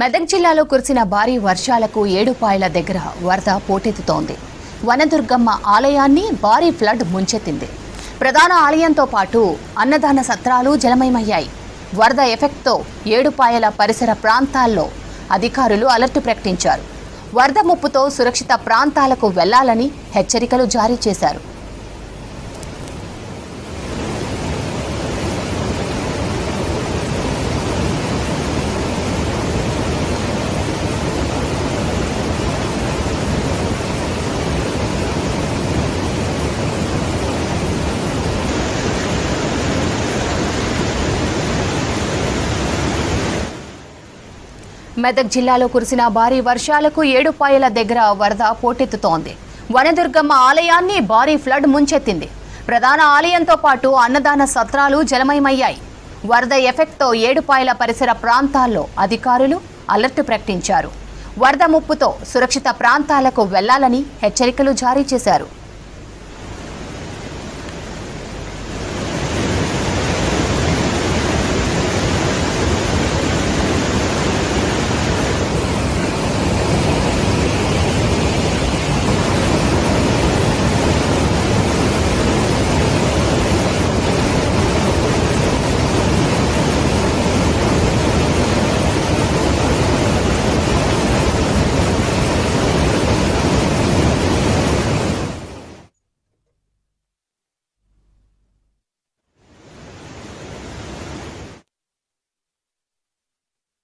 మెదక్ జిల్లాలో కురిసిన భారీ వర్షాలకు ఏడుపాయల దగ్గర వరద పోటెత్తుతోంది. వనదుర్గమ్మ ఆలయాన్ని భారీ ఫ్లడ్ ముంచెత్తింది. ప్రధాన ఆలయంతో పాటు అన్నదాన సత్రాలు జలమయమయ్యాయి. వరద ఎఫెక్ట్తో ఏడుపాయల పరిసర ప్రాంతాల్లో అధికారులు అలర్ట్ ప్రకటించారు. వరద ముప్పుతో సురక్షిత ప్రాంతాలకు వెళ్ళాలని హెచ్చరికలు జారీ చేశారు. మెదక్ జిల్లాలో కురిసిన భారీ వర్షాలకు ఏడుపాయల దగ్గర వరద పోటెత్తుతోంది. వనదుర్గమ్మ ఆలయాన్ని భారీ ఫ్లడ్ ముంచెత్తింది. ప్రధాన ఆలయంతో పాటు అన్నదాన సత్రాలు జలమయమయ్యాయి. వరద ఎఫెక్ట్తో ఏడుపాయల పరిసర ప్రాంతాల్లో అధికారులు అలర్ట్ ప్రకటించారు. వరద ముప్పుతో సురక్షిత ప్రాంతాలకు వెళ్ళాలని హెచ్చరికలు జారీ చేశారు.